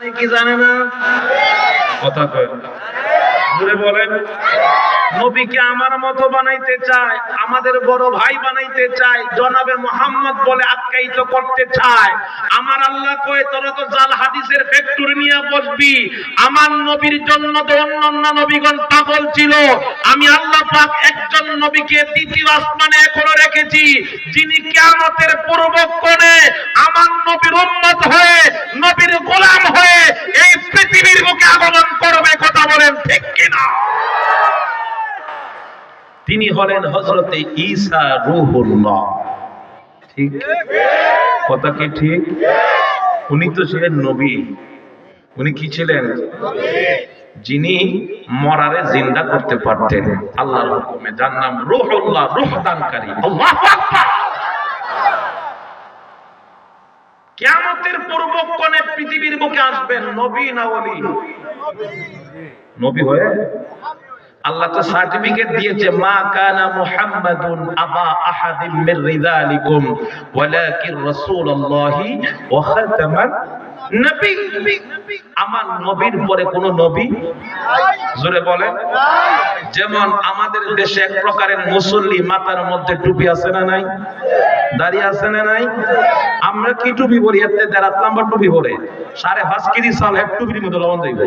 কি জানে না? কথা কয়। বলেন। নবীকে আমার মতো বানাইতে চায়, আমাদের বড় ভাই বানাইতে চায়, জনাবে মোহাম্মদ বলে আখ্যায়িত করতে চায়। আমার আল্লাহ কয়ে, তোরা তো জাল হাদিসের ফ্যাক্টরি নিয়ে বসবি। আমার নবীর জন্য তো অন্যান্য নবীগণ পাগল ছিল। আমি আল্লাহ পাক একজন নবীকে দ্বিতীয় আসমানে এখনও রেখেছি, যিনি কিয়ামতের পূর্বক্ষণে আমার নবীর উম্মত হয়ে, নবীর গোলাম হয়ে তিনি হলেন হজরতে ঈসা রুহুল্লাহ। ঠিক? কথা কি ঠিক? উনি তো ছিলেন নবী। উনি কি ছিলেন? যিনি মরারে জিন্দা করতে পারতেন। আল্লাহর হুকুমে। যার নাম রুহুল্লাহ রূহ দানকারী আল্লাহু আকবার! কিয়ামতের পূর্বক্ষণে পৃথিবীর বুকে আসবেন নবী না ওলি? নবী হয়ে? আল্লাহ তো সার্টিফিকেট দিয়েছে, মা কানা মুহাম্মাদুন আবা আহাদিম মির রিজালিকুম, ওয়ালাকিন রাসূলুল্লাহি ওয়া খাতামান নবী। আমার নবীর পরে কোন নবী? জোরে বলেন। যেমন আমাদের দেশে এক প্রকারের মুসল্লি মাথার মধ্যে টুপি আছে না নাই? দাড়ি আছে না নাই? আমরা কি টুপি পরি? এতে দেড় নাম্বার টুপি পরে। সাড়ে পাঁচ কেজি চাল এক টুপির মধ্যে লবণ যাইবে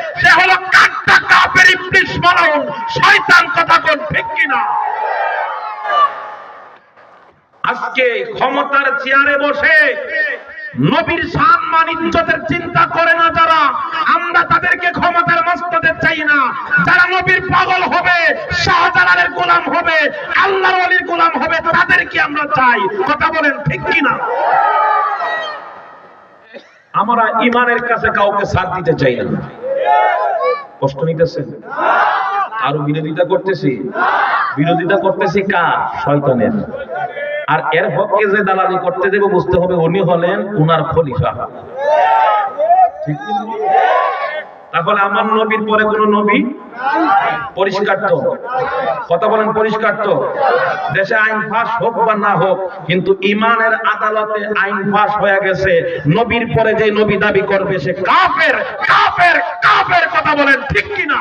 শয়তান কথা কোন ঠিক কিনা? আজকে ক্ষমতার চেয়ারে বসে নবীর সম্মান ইজ্জতের চিন্তা করে না যারা, আমরা তাদেরকে ক্ষমতার মস্তদের চাই না। যারা নবীর পাগল হবে, শাহজালালের গোলাম হবে, আল্লাহর ওলির গোলাম হবে, তাদেরকে আমরা চাই। কথা বলেন, ঠিক কিনা? আমরা ইমানের কাছে কাউকে সাথ দিতে চাই না। কষ্ট নিতেছেন? আরও বিরোধিতা করতেছি। বিরোধিতা করতেছি কার? শয়তানের। আর এর পক্ষে যে দালালি করতে দেবে বুঝতে হবে উনি হলেন উনার খলিফা। ঠিক? তাহলে আমার নবীর পরে কোন নবী? পরিষ্কার তো। কথা বলেন পরিষ্কার তো। দেশে আইন পাস হোক বা না হোক, কিন্তু ইমানের আদালতে আইন পাশ হয়ে গেছে। নবীর পরে যে নবী দাবি করবে সে কাফের কাফের কাফের কথা বলেন ঠিক কিনা